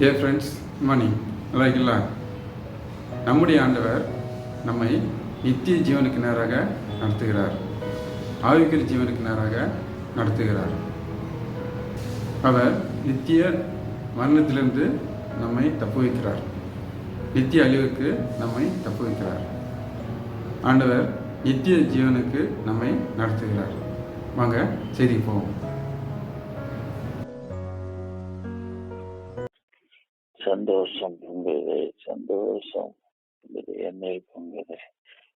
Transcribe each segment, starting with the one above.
Dear friends மணி நல்லாயிருக்கீங்களா நம்முடைய ஆண்டவர் நம்மை நித்திய ஜீவனுக்கு நேராக நடத்துகிறார். ஆவிக்கிற ஜீவனுக்கு நேராக நடத்துகிறார். அவர் நித்திய மரணத்திலிருந்து நம்மை தப்பு வைக்கிறார் நித்திய அழிவுக்கு நம்மை தப்பு வைக்கிறார் ஆண்டவர் நித்திய ஜீவனுக்கு நம்மை நடத்துகிறார். வாங்க செய்தி போவோம். சந்தோஷம் பொங்குது சந்தோஷம் பொங்குது என்னை பொங்குது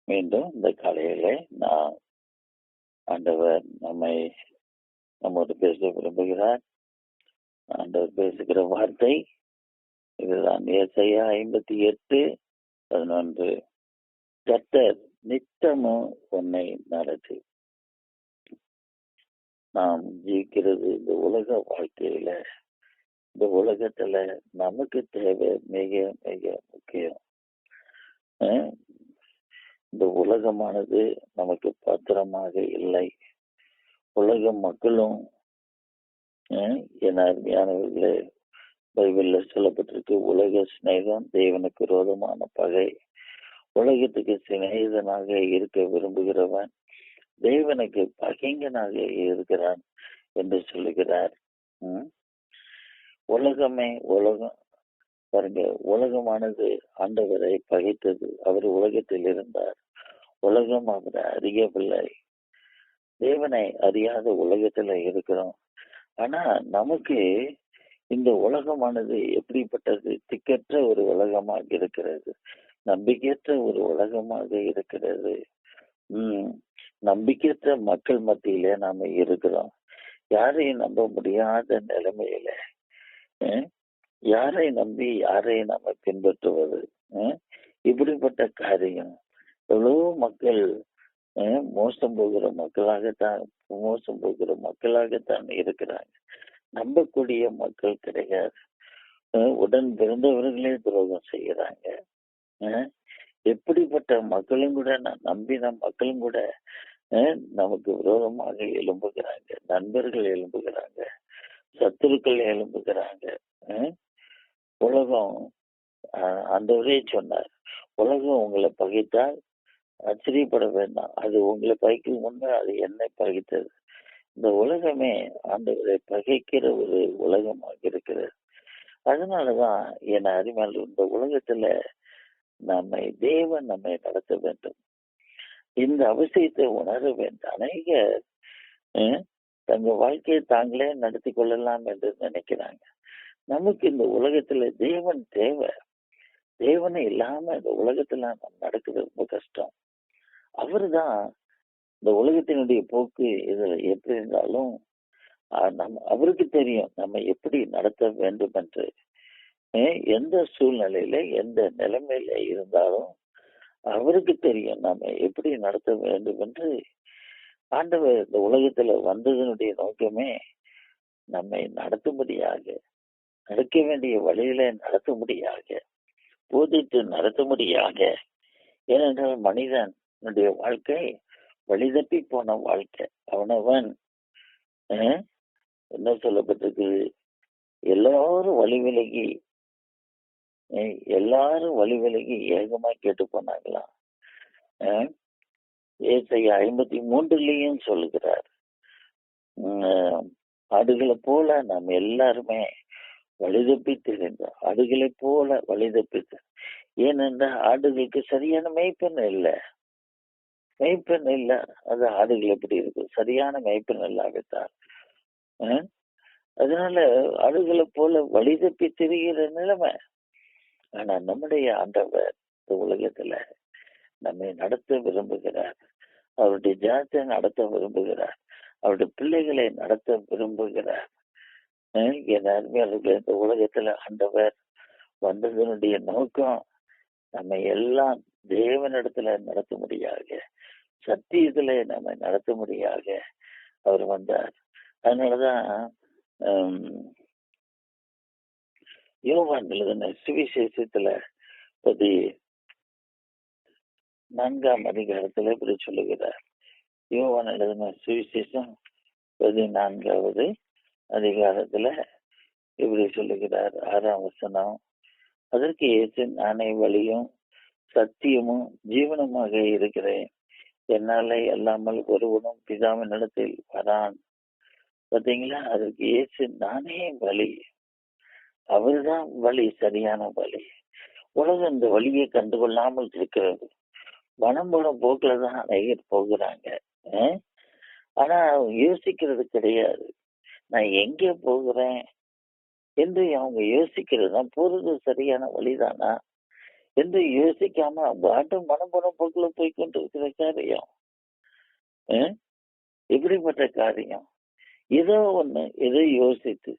மீண்டும் இந்த காலையில நான் ஆண்டவர் நம்மை நம்மோடு பேச விரும்புகிறார். ஆண்டவர் பேசுகிற வார்த்தை இதுதான். ஏசையா ஐம்பத்தி எட்டு பதினொன்று. கத்தர் நித்தமும் உன்னை நடத்து. நாம் ஜீக்கிறது இந்த உலக வாழ்க்கையில. இந்த உலகத்துல நமக்கு தேவை மிக மிக முக்கியம். இந்த உலகமானது நமக்கு பத்திரமாக இல்லை. உலக மக்களும் என என் அருமையானவர்களே பைபிள்ல சொல்லப்பட்டிருக்கு உலக சிநேகம் தேவனுக்கு ரோதமான பகை. உலகத்துக்கு சிநேகிதனாக இருக்க விரும்புகிறவன் தேவனுக்கு பகைங்கனாக இருக்கிறான் என்று சொல்லுகிறார். உம் உலகமே உலகம் பாருங்க உலகமானது ஆண்டவரை பகைத்தது. அவர் உலகத்தில் இருந்தார். உலகம் அவரை அறியவில்லை. தேவனை அறியாத உலகத்துல இருக்கிறோம். ஆனா நமக்கு இந்த உலகமானது எப்படிப்பட்டது? திக்கற்ற ஒரு உலகமாக இருக்கிறது. நம்பிக்கையற்ற ஒரு உலகமாக இருக்கிறது. உம் நம்பிக்கையற்ற மக்கள் மத்தியில நாம இருக்கிறோம். யாரையும் நம்ப முடியாத நிலைமையில யாரை நம்பி யாரை நாம பின்பற்றுவது இப்படிப்பட்ட காரியம். எவ்வளவோ மக்கள் மோசம் போகிற மக்களாகத்தான் மோசம் போகிற மக்களாகத்தான் இருக்கிறாங்க. நம்பக்கூடிய மக்கள் கிடையாது. உடன் பிறந்தவர்களே துரோகம் செய்யறாங்க எப்படிப்பட்ட மக்களும் கூட நான் நம்பின மக்களும் கூட நமக்கு விரோதமாக எழும்புகிறாங்க நண்பர்கள் எழும்புகிறாங்க. சத்துருக்கள் எழும்புகிறாங்க. உலகம் அந்தவரே சொன்னார். உலகம் உங்களை பகைத்தால் ஆச்சரியப்பட வேண்டாம். அது உங்களை பகைக்கும் முன்னே அது என்னை பகைத்தது. இந்த உலகமே ஆண்டவரை பகைக்கிற ஒரு உலகமாக இருக்கிறது. அதனாலதான் என் அருமையில் இந்த உலகத்துல நம்மை தேவன் நம்மை நடத்த வேண்டும். இந்த அவசியத்தை உணர வேண்டும் அநேக தங்கள் தங்க வாழ்க்கையை தாங்களே நடத்தி கொள்ளலாம் என்று நினைக்கிறாங்க. நமக்கு இந்த உலகத்துல தேவன் தேவை. தேவனை இல்லாம இந்த உலகத்துல நம்ம நடக்குது ரொம்ப கஷ்டம். அவருதான் இந்த உலகத்தினுடைய போக்கு இதுல எப்படி இருந்தாலும் ஆஹ், நம்ம அவருக்கு தெரியும் நம்ம எப்படி நடத்த வேண்டும் என்று. எந்த சூழ்நிலையில எந்த நிலைமையில இருந்தாலும் அவருக்கு தெரியும் நம்ம எப்படி நடத்த வேண்டும் என்று. ஆண்டவர் இந்த உலகத்துல வந்ததனுடைய நோக்கமே நம்மை நடத்தும்படியாக நடக்க வேண்டிய வழியில நடத்தும்படியாக போதித்து நடத்தும்படியாக. ஏனென்றால் மனிதனுடைய வாழ்க்கை வழிதப்பி போன வாழ்க்கை. அவனவன் என்ன சொல்லப்பட்டிருக்கு எல்லாரும் வழி விலகி அஹ், எல்லாரும் வழி விலகி ஏகமா கேட்டு போனாங்களாம் ஏசை ஐம்பத்தி மூன்றுலயும் சொல்லுகிறார் ஆடுகளை போல நாம் எல்லாருமே வழிதப்பி தெரிந்தோம் ஆடுகளை போல வழிதப்பி ஏனென்றால் ஆடுகளுக்கு சரியான மெய்ப்பெண் இல்லை. மெய்ப்பெண் இல்லை. அது ஆடுகள் எப்படி இருக்கு? சரியான மெய்ப்பெண் இல்லாவிட்டால். அதனால ஆடுகளை போல வழிதப்பி தெரிகிற நிலைமை. ஆனா நம்முடைய ஆண்டவர் இந்த உலகத்துல நம்மை நடத்த விரும்புகிறார். அவருடைய ஜனத்தை நடத்த விரும்புகிறார். அவருடைய பிள்ளைகளை நடத்த விரும்புகிறார். எல்லாருமே என் அருமையாளர்கள் இந்த உலகத்துல ஆண்டவர் வந்ததனுடைய நோக்கம் நம்ம எல்லாம் தேவனிடத்துல நடத்த முடியாக சத்தியத்துல நம்ம நடத்த முடியாக அவர் வந்தார். அதனாலதான் யோகான் எழுதின சுவிசேஷத்துல பதி நான்காம் அதிகாரத்துல இப்படி சொல்லுகிறார். யோவான் எழுதின சுவிசேஷம் பதினான்காவது அதிகாரத்துல இப்படி சொல்லுகிறார். ஆறாம் வசனம் அதற்கு இயேசு நானே வழியும் சத்தியமும் ஜீவனமாக இருக்கிறேன். என்னாலே அல்லாமல் ஒருவனும் பிதாவின் இடத்தில் வரான். பாத்தீங்களா? அதற்கு இயேசு நானே வழி. அவர்தான் வழி சரியான வழி. உலகம் இந்த வழியை கண்டுகொள்ளாமல் இருக்கிறது. மனம் போன போக்குல தான் அநேகர் போகிறாங்க. அஹ்? ஆனா யோசிக்கிறது கிடையாது. நான் எங்கே போகிறேன்? என்று அவங்க யோசிக்கிறது தான் போறது சரியான வழிதானா? என்று யோசிக்காம பாட்டு மனம் போன போக்குல போய் கொண்டிருக்கிற காரியம். அஹ்? இப்படிப்பட்ட காரியம்? ஏதோ ஒண்ணு ஏதோ யோசித்து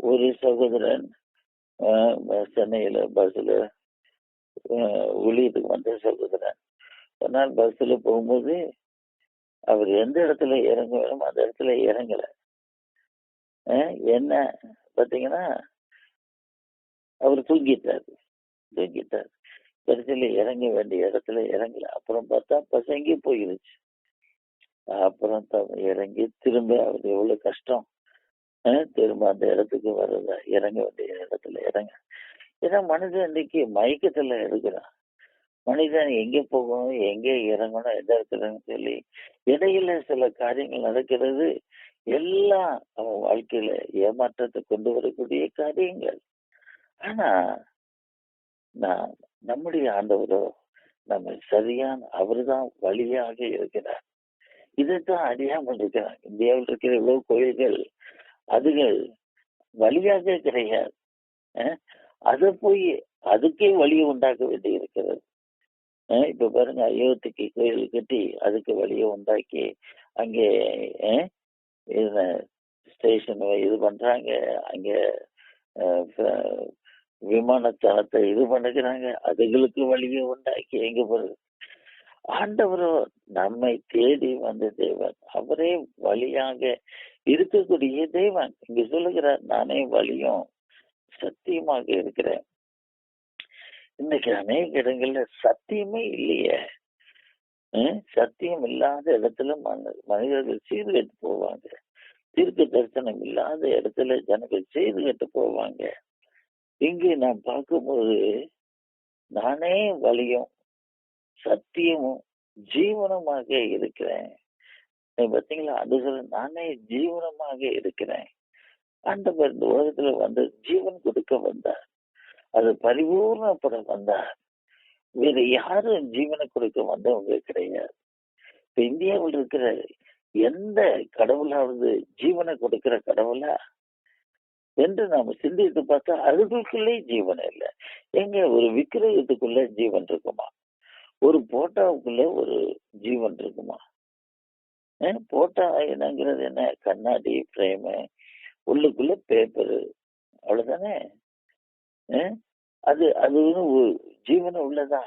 ஒரு சகோதரன் சென்னையில பஸ்ல ஊழியத்துக்கு வந்து சகோதரன் ஒரு நாள் பஸ்ல போகும்போது அவர் எந்த இடத்துல இறங்க வேணுமோ அந்த இடத்துல இறங்கல. என்ன? பாத்தீங்கன்னா அவர் தூங்கிட்டார். தூங்கிட்டார். கடைசியில் இறங்க வேண்டிய இடத்துல இறங்கல. அப்புறம் பார்த்தா பசங்கி போயிருச்சு. அப்புறம் த- இறங்கி திரும்ப அவர் எவ்வளவு கஷ்டம். திரும்ப அந்த இடத்துக்கு வர்றதா? இறங்க வேண்டிய இடத்துல இறங்க. ஏன்னா மனிதன் இன்னைக்கு மயக்கத்துல இருக்கிறான். மனிதன் எங்க போகணும் எங்க இறங்கணும் எந்த இடத்துலன்னு சொல்லி இடையில சில காரியங்கள் நடக்கிறது எல்லாம் அவன் வாழ்க்கையில ஏமாற்றத்தை கொண்டு வரக்கூடிய காரியங்கள். ஆனா நான் நம்முடைய ஆண்டவரோ நம்ம சரியான அவர்தான் வழியாக இருக்கிறார். இதைத்தான் அறியாமல் இருக்கிறான். இந்தியாவில் இருக்கிற இவ்வளவு கோயில்கள் அதுகள் வழியாக கிடையாது. அதை போய் அதுக்கே வழியை உண்டாக்க வேண்டி இருக்கிறது இப்ப பாருங்க அயோத்திக்கு கோயில் கட்டி அதுக்கு வழியை உண்டாக்கி அங்கே ஸ்டேஷன் இது பண்றாங்க அங்க அஹ், விமானத்தளத்தை இது பண்ணுகிறாங்க அதுகளுக்கு வழியை உண்டாக்கி எங்க போறது? ஆண்டவரோ நம்மை தேடி வந்த தேவன். அவரே வழியாக இருக்கக்கூடிய தேவன். இங்க சொல்லுகிறார் நானே வழியும் சத்தியமாக இருக்கிறேன். இன்னைக்கு அநேக இடங்கள்ல சத்தியமே இல்லையே. சத்தியம் இல்லாத இடத்துல மனிதர்கள் மனிதர்கள் சீர்கெட்டு போவாங்க. தீர்க்க தரிசனம் இல்லாத இடத்துல ஜனங்கள் செய்து கட்டு போவாங்க. இங்கே நான் பார்க்கும்போது நானே வழியும் சத்தியமும் ஜீவனமாக இருக்கிறேன். நீ பார்த்தீங்களா? அது சொல்ல நானே ஜீவனமாக இருக்கிறேன். ஆண்டவர் இந்த உலகத்துல வந்து ஜீவன் கொடுக்க வந்தார். அது பரிபூர்ணப்பட வந்தார். வேற யாரும் ஜீவனை கொடுக்க வந்தவங்க கிடையாது. இப்ப இந்தியாவில் இருக்கிற எந்த கடவுளாவது ஜீவனை கொடுக்கிற கடவுளா? என்று நாம சிந்தித்து பார்த்தா அதுக்குள்ளே ஜீவன் இல்லை. எங்க ஒரு விக்கிரகத்துக்குள்ள ஜீவன் இருக்குமா? ஒரு போட்டாவுக்குள்ள ஒரு ஜீவன் இருக்குமா? போட்டா என்னங்கிறது என்ன? கண்ணாடி பிரேமு உள்ளுக்குள்ள பேப்பரு அவ்வளவுதானே? அது அது ஜீவனம் உள்ளதா?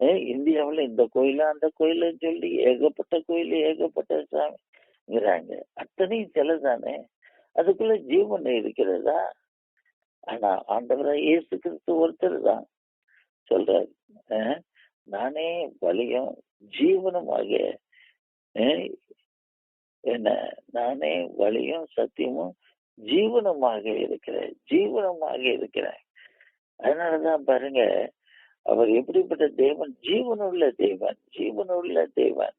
இந்தியாவில் இந்தியாவுல இந்த கோயிலா அந்த கோயிலுன்னு சொல்லி ஏகப்பட்ட கோயில் ஏகப்பட்ட சாமிங்கிறாங்க. அத்தனையும் சிலை தானே அதுக்குள்ள ஜீவன் இருக்கிறதா? ஆனா ஆண்டவராக இயேசு கிறிஸ்து ஒருத்தர் தான். சொல்றாரு நானே வழியும் ஜீவனுமாக அஹ் என்ன நானே வழியும் சத்தியமும் ஜீவனமாக இருக்கிறேன் ஜீவனமாக இருக்கிறேன். அதனாலதான் பாருங்க அவர் எப்படிப்பட்ட தேவன்? ஜீவனுள்ள தேவன் ஜீவனுள்ள தேவன்.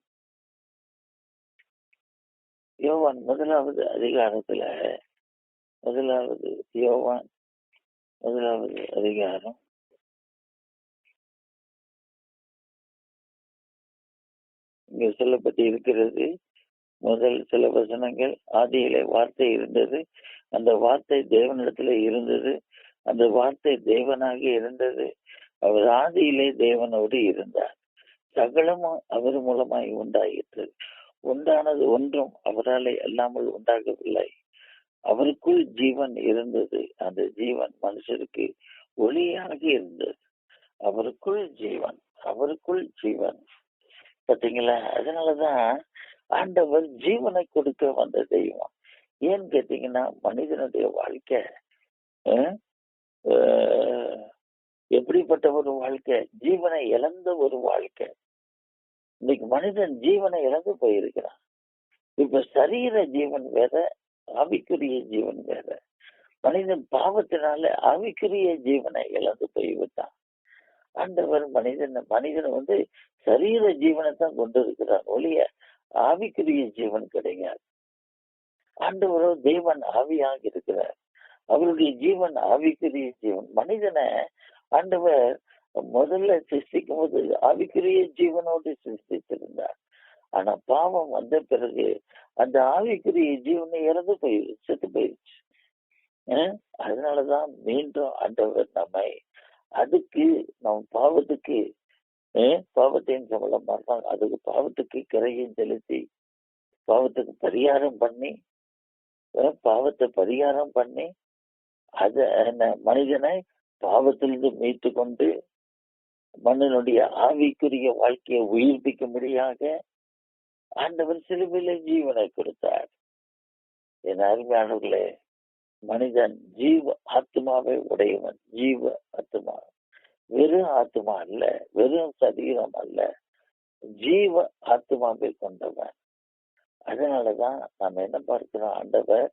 யோவான் முதலாவது அதிகாரத்துல முதலாவது யோவான் முதலாவது அதிகாரம். இங்க சொல்லப்பட்டு இருக்கிறது முதல் சில வசனங்கள் ஆதியிலே வார்த்தை இருந்தது. அந்த வார்த்தை தேவனிடத்துல இருந்தது. அந்த வார்த்தை தேவனாக இருந்தது. அவர் ஆதியிலே தேவனோடு இருந்தார். சகலமும் அவர் மூலமாய் உண்டாயிற்று. உண்டானது ஒன்றும் அவராலே அல்லாமல் உண்டாகவில்லை. அவருக்குள் ஜீவன் இருந்தது. அந்த ஜீவன் மனுஷருக்கு ஒளியாக இருந்தது. அவருக்குள் ஜீவன் அவருக்குள் ஜீவன். பாத்தீங்களா? அதனாலதான் ஆண்டவர் ஜீவனை கொடுக்க வந்த தெய்வம். ஏன்னு கேட்டீங்கன்னா மனிதனுடைய வாழ்க்கை எப்படிப்பட்ட ஒரு வாழ்க்கை? ஜீவனை இழந்த ஒரு வாழ்க்கை. இன்னைக்கு மனிதன் ஜீவனை இழந்து போயிருக்கிறான். இப்ப சரீர ஜீவன் வேற ஆவிக்குரிய ஜீவன் வேற. மனிதன் பாவத்தினால ஆவிக்குரிய ஜீவனை இழந்து போய்விட்டான். ஆண்டவர் மனிதன் மனிதன் வந்து சரீர ஜீவனை தான் கொண்டு இருக்கிறான் ஒழிய ஆவிக்குரிய ஜீவன் கிடையாது. ஆண்டவரோ தேவன் ஆவியாக இருக்கிறார். அவருடைய ஜீவன் ஆவிக்குரிய ஜீவன். மனிதனை ஆண்டவர் முதல்ல சிருஷ்டிக்கும் போது ஆவிக்குரிய ஜீவனோடு சிருஷ்டித்திருந்தார். ஆனா பாவம் வந்த பிறகு அந்த ஆவிக்குரிய ஜீவனை இறந்து போயிடுச்சு செத்து போயிடுச்சு அதனாலதான் மீண்டும் ஆண்டவர் நம்மை அதுக்கு நம் பாவத்துக்கு பாவத்தின் சம்பளம் மரணம் அதுக்கு பாவத்துக்கு கிரையும் செலுத்தி பாவத்துக்கு பரிகாரம் பண்ணி பாவத்தை பரிகாரம் பண்ணி அத என்ன மனிதனை பாவத்திலிருந்து மீட்டு கொண்டு மனிதனுடைய ஆவிக்குரிய வாழ்க்கையை உயிர்ப்பிக்கும்படியாக ஆண்டவர் சிலுவையில ஜீவனை கொடுத்தார். என் அருமையானவர்களே மனிதன் ஜீவ ஆத்மாவை உடையவன் ஜீவ ஆத்மா. வெறும் ஆத்மா அல்ல வெறும் சரீரம் அல்ல ஜீவ ஆத்மாவை கொண்டவன். அதனாலதான் நாம் என்ன பார்க்கிறோம் ஆண்டவர்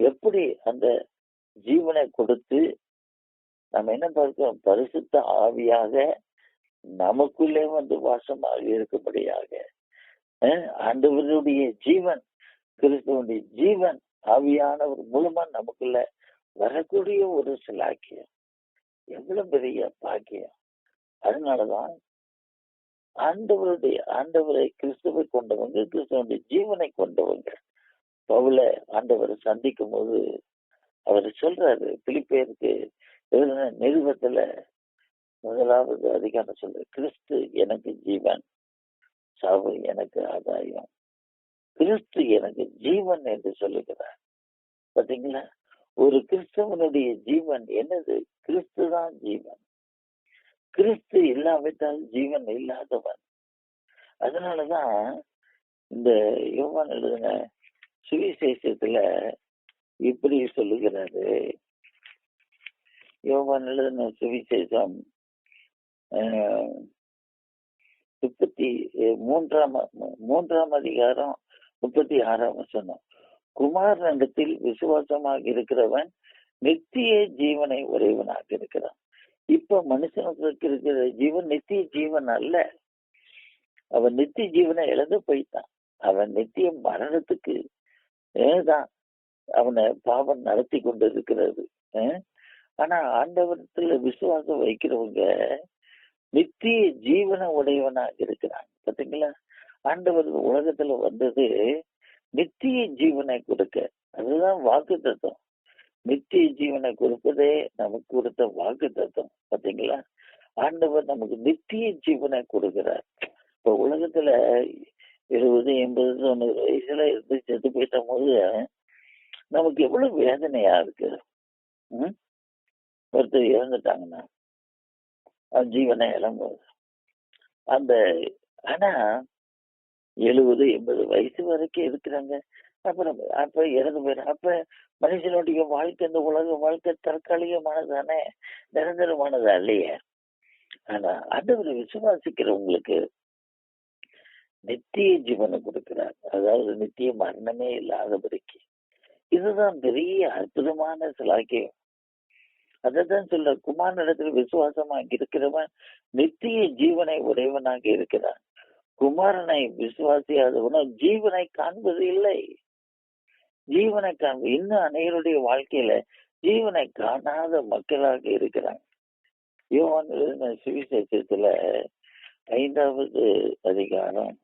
எப்படி அந்த ஜீவனை கொடுத்து நம்ம என்ன பார்க்கிறோம் பரிசுத்த ஆவியாக நமக்குள்ளே வந்து வாசமாக இருக்கும்படியாக அஹ் ஆண்டவருடைய ஜீவன் கிறிஸ்துவனுடைய ஜீவன் ஆவியானவர் மூலமா நமக்குள்ள வரக்கூடிய ஒரு சிலாக்கியம். எவ்வளவு பெரிய பாக்கியம். அதனாலதான் ஆண்டவருடைய ஆண்டவரை கிறிஸ்துவை கொண்டவங்க கிறிஸ்துவனுடைய ஜீவனை கொண்டவங்க. பவுல ஆண்டவரை சந்திக்கும் போது அவர் சொல்றாரு பிலிப்பேருக்கு எழுதின நிறுவத்துல முதலாவது அதிகாரம் சொல்ற கிறிஸ்து எனக்கு ஜீவன் சாவு எனக்கு ஆதாயம். கிறிஸ்து எனக்கு ஜீவன் என்று சொல்லுகிறார். பாத்தீங்களா? ஒரு கிறிஸ்தவனுடைய ஜீவன் என்னது? கிறிஸ்து தான் ஜீவன். கிறிஸ்து இல்லாவிட்டால் ஜீவன் இல்லாதவன். அதனாலதான் இந்த யோகான் எழுதின சுவிசேஷத்துல இப்படி சொல்லுகிறாரு யோகான் எழுதின சுவிசேஷம் முப்பத்தி மூன்றாம் மூன்றாம் அதிகாரம் முப்பத்தி ஆறாம் வசனம். குமாரனிடத்தில் விசுவாசமாக இருக்கிறவன் நித்திய ஜீவனை உறைவனாக இருக்கிறான். இப்ப மனுஷனுக்கு இருக்கிற ஜீவன் நித்திய ஜீவன் அல்ல. அவன் நித்திய ஜீவனை இழந்து போயிட்டான். அவன் நித்திய மரணத்துக்கு ஏதான் அவனை பாவம் நடத்தி கொண்டு இருக்கிறது ஆனா ஆண்டவரத்துல விசுவாசம் வைக்கிறவங்க நித்திய ஜீவன உடையவனாக இருக்கிறான் பாத்தீங்களா? ஆண்டவர் உலகத்துல வந்தது நித்திய ஜீவனை கொடுக்க. அதுதான் வாக்கு தத்துவம். நித்திய ஜீவனை கொடுப்பதே நமக்கு கொடுத்த வாக்கு தத்துவம் பாத்தீங்களா? ஆண்டவர் நமக்கு நித்திய ஜீவனை கொடுக்கிறார். இப்ப உலகத்துல எழுபது எண்பது தொண்ணூறு வயசுல இருந்து செத்து போயிட்ட போது நமக்கு எவ்வளவு வேதனையா இருக்கு. உம் ஒருத்தர் இறந்துட்டாங்கன்னா அந்த ஜீவனை இழம்போது அந்த ஆனா எழுபது எண்பது வயசு வரைக்கும் இருக்கிறாங்க. அப்புறம் அப்ப இறந்து போயிடும் அப்ப மனுஷனுடைய வாழ்க்கை இந்த உலக வாழ்க்கை தற்காலிகமானதானே? நிரந்தரமானதா இல்லையே? ஆனா ஆண்டவர் விசுவாசிக்கிறவங்களுக்கு நித்திய ஜீவனை கொடுக்கிறார். அதாவது நித்திய மரணமே இல்லாதபடிக்கு. இதுதான் பெரிய அற்புதமான சிலாக்கியம். அதான் சொல்ற குமாரனிடத்தில் விசுவாசமாக இருக்கிறவன் நித்திய ஜீவனை உடையவனாக இருக்கிறான். குமாரனை விசுவாசியாதவனோ ஜீவனை காண்பது இல்லை. ஜீவனை காண்பது இன்னும் அனைவருடைய வாழ்க்கையில ஜீவனை காணாத மக்களாக இருக்கிறாங்க. யோவான் எழுதின சுவிசேஷத்துல ஐந்தாவது அதிகாரம்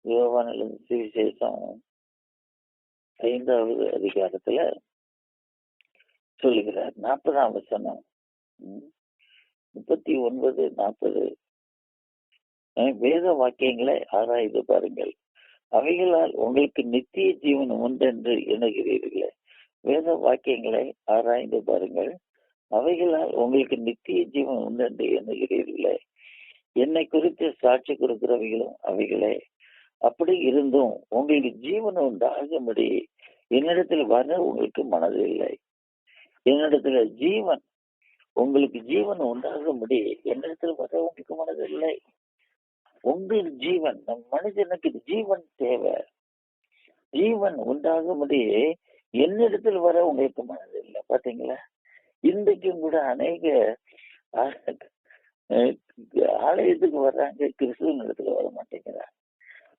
யோவான் எழுதின சுவிசேஷம் ஐந்தாவது அதிகாரத்துல சொல்லுகிறார். நாற்பதாம் வசனம். முப்பத்தி ஒன்பது நாற்பது. வேத வாக்கியங்களை ஆராய்ந்து பாருங்கள். அவைகளால் உங்களுக்கு நித்திய ஜீவன் உண்டென்று எண்ணுகிறீர்களே. வேத வாக்கியங்களை ஆராய்ந்து பாருங்கள். அவைகளால் உங்களுக்கு நித்திய ஜீவன் உண்டென்று எண்ணுகிறீர்களே. என்னை குறித்து சாட்சி கொடுக்கிறவைகளும் அவைகளே. அப்படி இருந்தும் உங்களுக்கு ஜீவன் உண்டாகும்படி என்னிடத்தில் வர உங்களுக்கு மனது இல்லை என்னிடத்துல ஜீவன் உங்களுக்கு ஜீவன் உண்டாகும்படி என்னிடத்தில் வர உங்களுக்கு மனதில்லை. உங்கள் ஜீவன் நம் மனிதனுக்கு ஜீவன் தேவை. ஜீவன் உண்டாகும்படி என்னிடத்தில் வர உங்களுக்கு மனது இல்லை. பாத்தீங்களா இன்றைக்கும் கூட அநேக அஹ் ஆலயத்துக்கு வர்றாங்க கிறிஸ்துவன் இடத்துல வர மாட்டேங்கிறாங்க.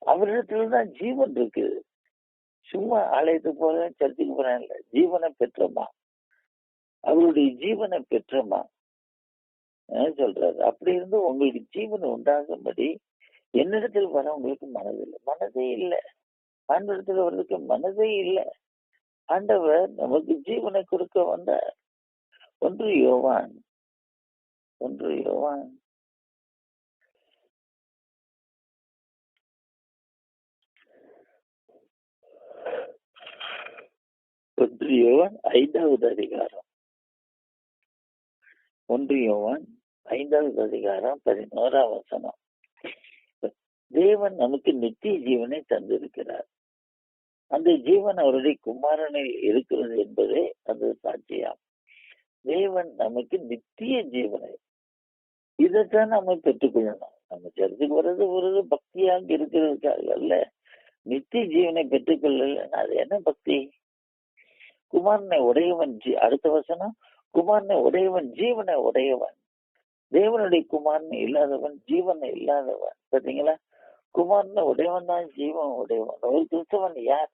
அவரிடத்துல தான் ஜீவன் இருக்கு சும்மா ஆலயத்துக்கு போறேன் சர்ச்சுக்கு போறேன் இல்ல. ஜீவனை பெற்றோமா? அவருடைய ஜீவனை பெற்றமா? சொல்றாரு. அப்படி இருந்து உங்களுக்கு ஜீவன் உண்டாகும்படி என்னிடத்தில் வரவங்களுக்கு மனது இல்லை மனதே இல்லை. ஆண்டவரத்தில் வர்றதுக்கு மனதே இல்லை. ஆண்டவர் நமக்கு ஜீவனை கொடுக்க வந்த ஒன்று யோவான். ஒன்று யோவான். ஒன்று யோவான் ஐந்தாவது அதிகாரம். ஒன்று யோவான் ஐந்தாவது அதிகாரம் பதினோராம் வசனம். தேவன் நமக்கு நித்திய ஜீவனை தந்திருக்கிறார். அந்த ஜீவன் அவருடைய குமாரனை இருக்கிறது என்பதே அது சாட்சியாம். தேவன் நமக்கு நித்திய ஜீவனை இதைத்தான் நம்ம பெற்றுக்கொள்ளணும். நம்ம சர்ச்சுக்கு வர்றது ஒரு பக்தியாக இருக்கிறதுக்காக அல்ல. நித்திய ஜீவனை பெற்றுக்கொள்ளலன்னா அது என்ன பக்தி? குமாரனை உடையவன் ஜீ அடுத்த வசனம் குமாரனை உடையவன் ஜீவனை உடையவன். தேவனுடைய குமாரன் இல்லாதவன் ஜீவன் இல்லாதவன். பாத்தீங்களா குமாரனை உடையவன் தான் ஜீவன் உடையவன். ஒரு கிறிஸ்தவன் யார்?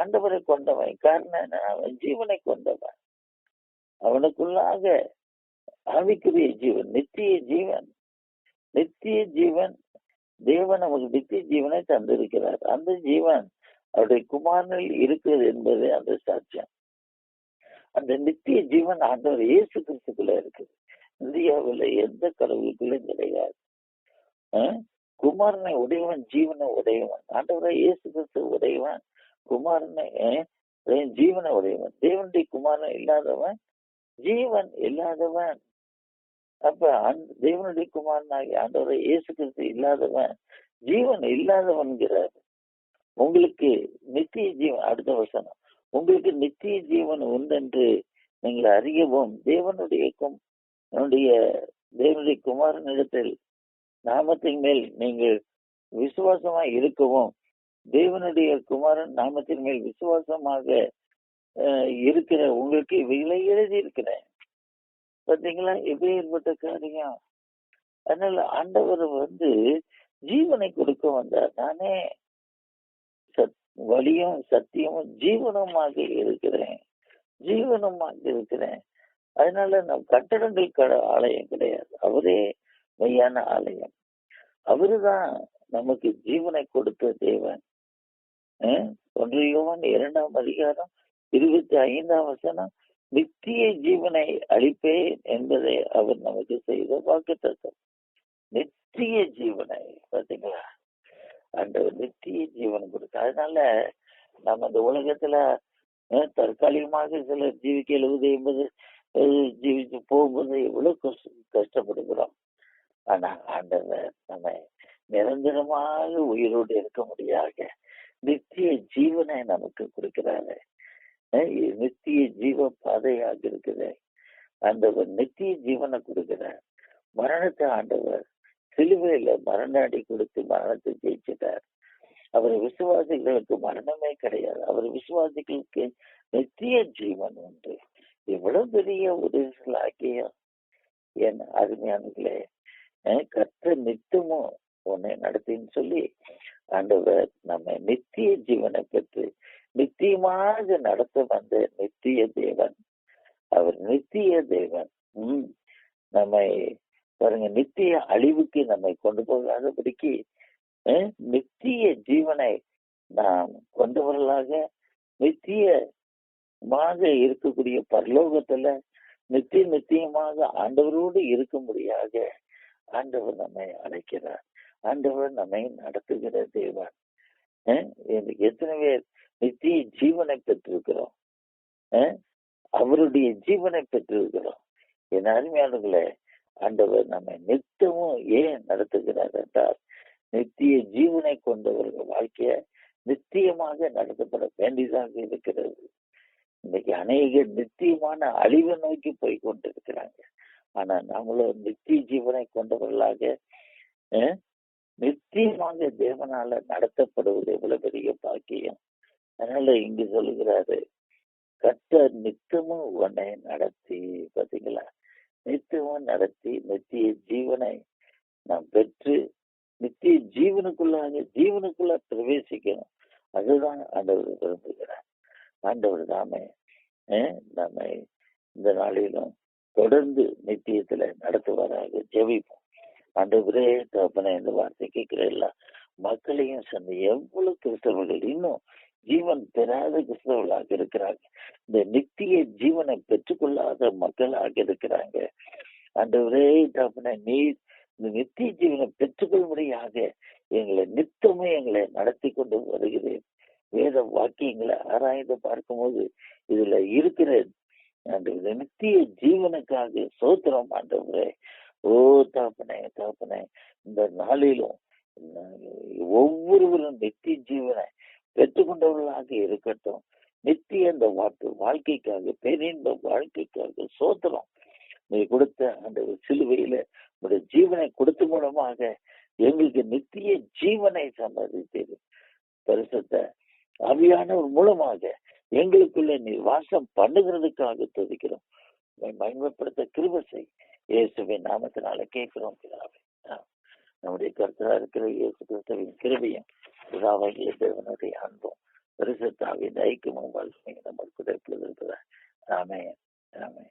ஆண்டவரை கொண்டவன் காரணம் அவன் ஜீவனை கொண்டவன். அவனுக்குள்ளாக ஆவிக்குரிய ஜீவன் நித்திய ஜீவன். நித்திய ஜீவன் தேவன் நமக்கு நித்திய ஜீவனை தந்திருக்கிறார். அந்த ஜீவன் அவருடைய குமாரனில் இருக்கிறது என்பது அந்த சாட்சியம். அந்த நித்திய ஜீவன் ஆண்டவர் இயேசு கிறிஸ்துக்குள்ள இருக்குது. இந்தியாவில் எந்த கடவுளுக்குள்ளும் கிடையாது. ஆஹ் குமாரனை உடையவன் ஜீவனை உடையவன் ஆண்டவரை இயேசு கிறிஸ்து உடையவன் குமாரனை ஜீவனை உடையவன் தேவனுடைய குமாரன் இல்லாதவன் ஜீவன் இல்லாதவன். அப்ப அந்த தேவனுடைய குமாரனாகி ஆண்டவரை இயேசு கிறிஸ்து இல்லாதவன் ஜீவன் இல்லாதவன்கிறார். உங்களுக்கு நித்திய ஜீவன் அடுத்த வசனம். உங்களுக்கு நித்திய ஜீவன் உண்டென்று நீங்கள் அறியவும் தேவனுடைய என்னுடைய தேவனுடைய குமாரனிடத்தில் நாமத்தின் மேல் நீங்கள் விசுவாசமா இருக்கவும் தேவனுடைய குமாரன் நாமத்தின் மேல் விசுவாசமாக அஹ், இருக்கிற உங்களுக்கு இவைகளை எழுதி இருக்கிறேன் பாத்தீங்களா? எப்பேற்பட்ட காரியம்? அதனால ஆண்டவர் வந்து ஜீவனை கொடுக்க வந்தார். நானே சத் வழியும் சத்தியமும் ஜீவனமாக இருக்கிறேன். ஜீவனமாக இருக்கிறேன். அதனால நம் கட்டடங்கள் கட ஆலயம் கிடையாது. அவரே மெய்யான ஆலயம். அவருதான் நமக்கு ஜீவனை கொடுத்த தேவன். ஒன்று யோவான் இரண்டாம் அதிகாரம் இருபத்தி ஐந்தாம் வசனம் நித்திய ஜீவனை அளிப்பேன் என்பதை அவர் நமக்கு செய்த வாக்குத்தத்தம். நித்திய ஜீவனை பாத்தீங்களா? அந்த நித்திய ஜீவன் கொடுக்க அதனால நம்ம இந்த உலகத்துல தற்காலிகமாக சிலர் ஜீவிக்க எழுபது எண்பது ஜீவிச்சு போகும்போது எவ்வளவு கஷ்டப்படுகிறோம். ஆனா ஆண்டவர் நம்ம நிரந்தரமாக உயிரோடு இருக்க முடியாத நித்திய ஜீவனை நமக்கு கொடுக்கிறாரு. நித்திய ஜீவ பாதையாக இருக்குது. ஆண்டவர் நித்திய ஜீவனை கொடுக்கிறார். மரணத்தை ஆண்டவர் சிலுவையில மரண அடி கொடுத்து மரணத்தை ஜெயிச்சிட்டார். அவர் விசுவாசிகளுக்கு மரணமே கிடையாது. அவர் விசுவாசிகளுக்கு நித்திய ஜீவன் உண்டு. இவ்வளவு பெரிய ஒரு சிலாக்கியம் என் அருமையானங்களே கற்று நித்தமும் உன்னை நடத்தின்னு சொல்லி ஆண்டவர் நம்ம நித்திய ஜீவனை பெற்று நித்தியமாக நடத்த வந்த நித்திய தேவன். அவர் நித்திய தேவன். உம் நம்மை பாருங்க நித்திய அழிவுக்கு நம்மை கொண்டு போகாதபடிக்கு நித்திய ஜீவனை நாம் கொண்டு வரலாக நித்தியமாக இருக்கக்கூடிய பரலோகத்துல நித்திய நித்தியமாக ஆண்டவரோடு இருக்கும்படியாக ஆண்டவர் நம்மை அழைக்கிறார். ஆண்டவர் நம்மை நடத்துகிற தேவன். எத்தனை பேர் நித்திய ஜீவனை பெற்றிருக்கிறோம். அவருடைய ஜீவனை பெற்றிருக்கிறோம். என் அருமையானங்களே ஆண்டவர் நம்மை நித்தமும் ஏன் நடத்துகிறார் என்றால் நித்திய ஜீவனை கொண்டவர்கள் வாழ்க்கைய நித்தியமாக நடத்தப்பட வேண்டியதாக இருக்கிறது. இன்னைக்கு அநேக நித்தியமான அழிவை நோக்கி போய் கொண்டிருக்கிறாங்க. ஆனா நம்மளும் நித்திய ஜீவனை கொண்டவர்களாக நித்தியமாக தேவனால நடத்தப்படுவது எவ்வளவு பெரிய பாக்கியம். அதனால இங்கு சொல்லுகிறாரு கர்த்தர் நித்தமும் உன்னை நடத்தி பாத்தீங்களா நித்தமும் நடத்தி நித்திய ஜீவனை நாம் பெற்று நித்திய ஜீவனுக்குள்ளாக ஜீவனுக்குள்ள பிரவேசிக்கணும். அதுதான் ஆண்டவர் விரும்புகிறார். ஆண்டவர் தாமே நம்மை இந்த நாளிலும் தொடர்ந்து நித்தியத்துல நடத்துவாராக ஜெபிப்போம். ஆண்டவரே தகப்பனே இந்த வார்த்தை கேட்கிறேன் மக்களையும் சேர்ந்து எவ்வளவு கிறிஸ்தவர்கள் இன்னும் ஜீவன் பெறாத கிறிஸ்தவர்களாக இருக்கிறாங்க. இந்த நித்திய ஜீவனை பெற்றுக்கொள்ளாத மக்களாக இருக்கிறாங்க. ஆண்டவரே தகப்பனே நீர் இந்த நித்திய ஜீவனை பெற்றுக்கொள்ளும்படியாக எங்களை நித்தமே எங்களை நடத்தி கொண்டு வருகிறேன் வேத வாக்கியங்களை ஆராய்ந்து பார்க்கும்போது இதுல இருக்கிற அந்த நித்திய ஜீவனுக்காக சோத்திரம் ஆண்டவரே ஓ தாப்பனே தாப்பனே இந்த நாளிலும் ஒவ்வொருவரும் நித்திய ஜீவனை பெற்றுக்கொண்டவர்களாக இருக்கட்டும். நித்திய அந்த வாழ்க்கை வாழ்க்கைக்காக பேரின்ப வாழ்க்கைக்காக சோத்திரம். நீ கொடுத்த அந்த சிலுவையில உடைய ஜீவனை கொடுத்த மூலமாக எங்களுக்கு நித்திய ஜீவனை சம்பாதித்தது பரிசுத்த அவியானவர் மூலமாக எங்களுக்குள்ள நீ வாசம் பண்ணுகிறதுக்காக துதிக்கிறோம். உம்மை மகிமைப்படுத்த செய். இயேசுவின் நாமத்தினால கேட்கிறோம் நம்முடைய கருத்தரா இருக்கிற இயேசு கிறிஸ்துவின் கிருபையும் பிதாவாகிய தேவனுடைய அன்பும் பரிசுத்தாவின் ஐக்கியமும் வாழ்க்கை நம்ம கூட இருக்கிறதா ஆமே ஆமே